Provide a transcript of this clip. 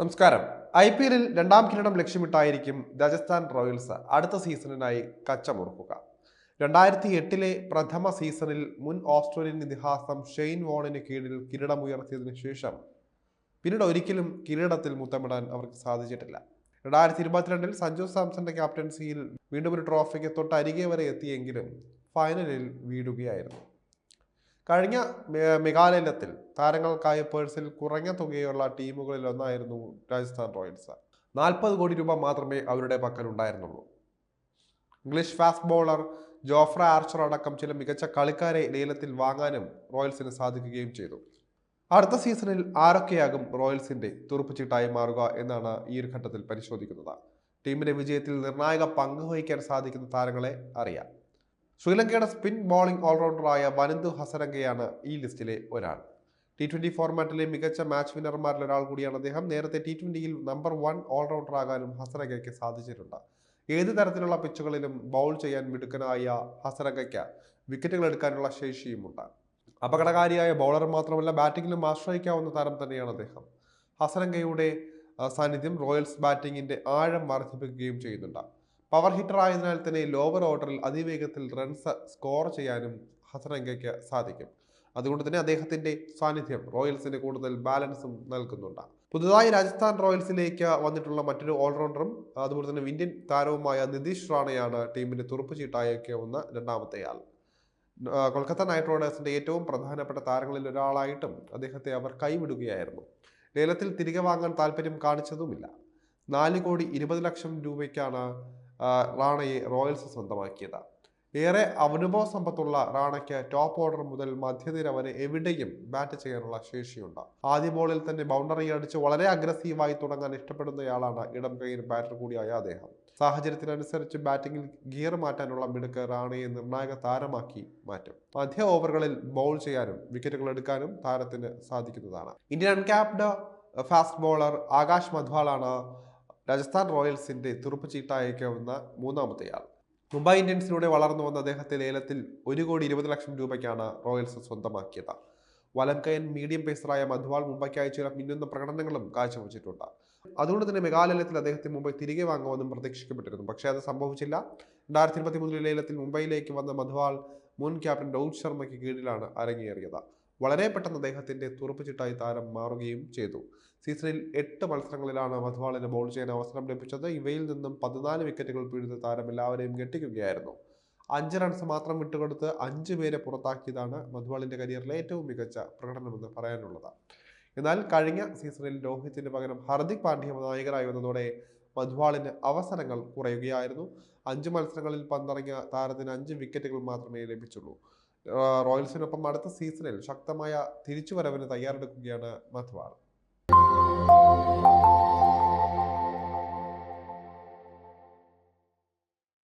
നമസ്കാരം. I P എല്ലിൽ രണ്ടാം കിരീടം ലക്ഷ്യമിട്ടായിരിക്കും രാജസ്ഥാൻ റോയൽസ് അടുത്ത സീസണിനായി കച്ചമുറുക്കുക. രണ്ടായിരത്തി എട്ടിലെ പ്രഥമ സീസണിൽ മുൻ ഓസ്ട്രേലിയൻ ഇതിഹാസം ഷെയ്ൻ വോണിന് കീഴിൽ കിരീടമുയർത്തിയതിനു ശേഷം പിന്നീട് ഒരിക്കലും കിരീടത്തിൽ മുത്തമിടാൻ അവർക്ക് സാധിച്ചിട്ടില്ല. രണ്ടായിരത്തി ഇരുപത്തിരണ്ടിൽ സഞ്ജു സാംസന്റെ ക്യാപ്റ്റൻസിയിൽ വീണ്ടും ഒരു ട്രോഫിക്ക് തൊട്ടരികെ വരെ എത്തിയെങ്കിലും ഫൈനലിൽ വീഴുകയായിരുന്നു. കഴിഞ്ഞ മേഘാലയത്തിൽ താരങ്ങൾക്കായ പേഴ്സിൽ കുറഞ്ഞ തുകയുള്ള ടീമുകളിൽ ഒന്നായിരുന്നു രാജസ്ഥാൻ റോയൽസ്. നാൽപ്പത് കോടി രൂപ മാത്രമേ അവരുടെ പക്കൽ ഉണ്ടായിരുന്നുള്ളൂ. English fast bowler Jofra Archer അടക്കം ചില മികച്ച കളിക്കാരെ ലേലത്തിൽ വാങ്ങാനും റോയൽസിന് സാധിക്കുകയും ചെയ്തു. അടുത്ത സീസണിൽ ആരൊക്കെയാകും റോയൽസിന്റെ തുറുപ്പുചീട്ടായി മാറുക എന്നാണ് ഈ ഒരു ഘട്ടത്തിൽ പരിശോധിക്കുന്നത്. ടീമിന്റെ വിജയത്തിൽ നിർണായക പങ്ക് വഹിക്കാൻ സാധിക്കുന്ന താരങ്ങളെ അറിയാം. ശ്രീലങ്കയുടെ സ്പിൻ ബോളിംഗ് ഓൾറൗണ്ടറായ വനന്തു ഹസരംഗയാണ് ഈ ലിസ്റ്റിലെ ഒരാൾ. ടി ട്വന്റി ഫോർമാറ്റിലെ മികച്ച മാച്ച് വിന്നർമാരിൽ ഒരാൾ കൂടിയാണ് അദ്ദേഹം. നേരത്തെ ടി ട്വന്റിയിൽ നമ്പർ വൺ ഓൾറൗണ്ടർ ആകാനും ഹസരംഗയ്ക്ക് സാധിച്ചിട്ടുണ്ട്. ഏത് തരത്തിലുള്ള പിച്ചുകളിലും ബൗൾ ചെയ്യാൻ മിടുക്കനായ ഹസരംഗയ്ക്ക് വിക്കറ്റുകൾ എടുക്കാനുള്ള ശേഷിയുമുണ്ട്. അപകടകാരിയായ ബൗളർ മാത്രമല്ല ബാറ്റിങ്ങിലും ആശ്രയിക്കാവുന്ന താരം തന്നെയാണ് അദ്ദേഹം. ഹസരംഗയുടെ സാന്നിധ്യം റോയൽസ് ബാറ്റിങ്ങിന്റെ ആഴം വർദ്ധിപ്പിക്കുകയും ചെയ്യുന്നുണ്ട്. പവർ ഹിറ്റർ ആയതിനാൽ തന്നെ ലോവർ ഓർഡറിൽ അതിവേഗത്തിൽ റൺസ് സ്കോർ ചെയ്യാനും ഹസരംഗയ്ക്ക് സാധിക്കും. അതുകൊണ്ട് തന്നെ അദ്ദേഹത്തിന്റെ സാന്നിധ്യം റോയൽസിന് കൂടുതൽ ബാലൻസും നൽകുന്നുണ്ട്. പുതുതായി രാജസ്ഥാൻ റോയൽസിലേക്ക് വന്നിട്ടുള്ള മറ്റൊരു ഓൾറൗണ്ടറും അതുപോലെ തന്നെ ഇന്ത്യൻ താരവുമായ നിതീഷ് റാണയാണ് ടീമിന്റെ തുറപ്പുചീട്ടായേക്കാവുന്ന രണ്ടാമത്തെ ആൾ കൊൽക്കത്ത നൈറ്റ് റൈഡേഴ്സിന്റെ ഏറ്റവും പ്രധാനപ്പെട്ട താരങ്ങളിൽ ഒരാളായിട്ടും അദ്ദേഹത്തെ അവർ കൈവിടുകയായിരുന്നു. ലേലത്തിൽ തിരികെ വാങ്ങാൻ താല്പര്യം കാണിച്ചതുമില്ല. നാല് കോടി ഇരുപത് ലക്ഷം രൂപയ്ക്കാണ് റാണയെ റോയൽസ് സ്വന്തമാക്കിയത്. ഏറെ അനുഭവ സമ്പത്തുള്ള റാണയ്ക്ക് ടോപ്പ് ഓർഡർ മുതൽ മധ്യനിര വരെ എവിടെയും ബാറ്റ് ചെയ്യാനുള്ള ശേഷിയുണ്ട്. ആദ്യ ബോളിൽ തന്നെ ബൗണ്ടറി അടിച്ച് വളരെ അഗ്രസീവായി തുടങ്ങാൻ ഇഷ്ടപ്പെടുന്നയാളാണ് ഇടം കൈയിൽ ബാറ്റർ കൂടിയായ അദ്ദേഹം. സാഹചര്യത്തിനനുസരിച്ച് ബാറ്റിംഗിൽ ഗിയർ മാറ്റാനുള്ള മിടുക്ക് റാണയെ നിർണായക താരമാക്കി മാറ്റും. മധ്യ ഓവറുകളിൽ ബൗൾ ചെയ്യാനും വിക്കറ്റുകൾ എടുക്കാനും താരത്തിന് സാധിക്കുന്നതാണ്. Indian uncapped fast bowler Akash മധ്വാളാണ് Rajasthan റോയൽസിന്റെ തുറുപ്പ് ചീട്ടായേക്കാവുന്ന മൂന്നാമത്തെയാൾ. മുംബൈ ഇന്ത്യൻസിലൂടെ വളർന്നു വന്ന അദ്ദേഹത്തെ ലേലത്തിൽ ഒരു കോടി ഇരുപത് ലക്ഷം രൂപയ്ക്കാണ് റോയൽസ് സ്വന്തമാക്കിയത്. വലംകയൻ മീഡിയം പേസറായ മധുവാൾ മുംബൈക്കായി ചില മിന്നുന്ന പ്രകടനങ്ങളും കാഴ്ചവെച്ചിട്ടുണ്ട്. അതുകൊണ്ട് തന്നെ മെഗാലയത്തിൽ അദ്ദേഹത്തെ മുംബൈ തിരികെ വാങ്ങുമെന്നും പ്രതീക്ഷിക്കപ്പെട്ടിരുന്നു. പക്ഷേ അത് സംഭവിച്ചില്ല. രണ്ടായിരത്തി ഇരുപത്തി മൂന്നിലെ ലേലത്തിൽ മുംബൈയിലേക്ക് വന്ന മധുവാൾ മുൻ ക്യാപ്റ്റൻ രോഹിത് ശർമ്മയ്ക്ക് കീഴിലാണ് അരങ്ങേറിയത്. വളരെ പെട്ടെന്ന് അദ്ദേഹത്തിന്റെ തുറപ്പുചിട്ടായി താരം മാറുകയും ചെയ്തു. സീസണിൽ എട്ട് മത്സരങ്ങളിലാണ് മധുവാളിന് ബോൾ ചെയ്യാൻ അവസരം ലഭിച്ചത്. ഇവയിൽ നിന്നും പതിനാല് വിക്കറ്റുകൾ പിഴുത താരം എല്ലാവരെയും ഞെട്ടിക്കുകയായിരുന്നു. അഞ്ച് റൺസ് മാത്രം വിട്ടുകൊടുത്ത് അഞ്ച് പേരെ പുറത്താക്കിയതാണ് മധ്വാളിന്റെ കരിയറിലെ ഏറ്റവും മികച്ച പ്രകടനമെന്ന് പറയാനുള്ളത്. എന്നാൽ കഴിഞ്ഞ സീസണിൽ രോഹിത്തിന് പകരം ഹർദിക് പാണ്ഡ്യ നായകരായി വന്നതോടെ മധുവാളിന് അവസരങ്ങൾ കുറയുകയായിരുന്നു. അഞ്ച് മത്സരങ്ങളിൽ പന്തിറങ്ങിയ താരത്തിന് അഞ്ച് വിക്കറ്റുകൾ മാത്രമേ ലഭിച്ചുള്ളൂ. റോയൽസിനൊപ്പം അടുത്ത സീസണിൽ ശക്തമായ തിരിച്ചുവരവിന് തയ്യാറെടുക്കുകയാണ് മധ്വാൾ